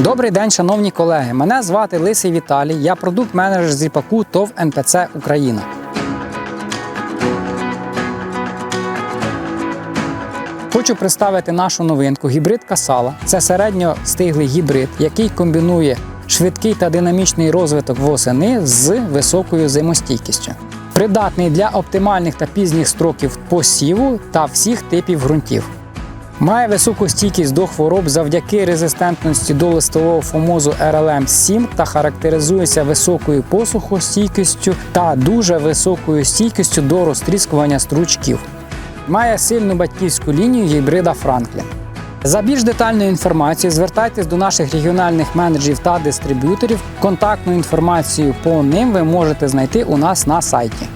Добрий день, шановні колеги. Мене звати Лисий Віталій. Я продукт-менеджер з ріпаку ТОВ НПЦ Україна. Хочу представити нашу новинку гібрид Касала. Це середньостиглий гібрид, який комбінує швидкий та динамічний розвиток восени з високою зимостійкістю. Придатний для оптимальних та пізніх строків посіву та всіх типів ґрунтів. Має високу стійкість до хвороб завдяки резистентності до листового фомозу RLM 7 та характеризується високою посухостійкістю та дуже високою стійкістю до розтріскування стручків. Має сильну батьківську лінію гібрида Франклін. За більш детальною інформацією звертайтесь до наших регіональних менеджерів та дистриб'юторів. Контактну інформацію по ним ви можете знайти у нас на сайті.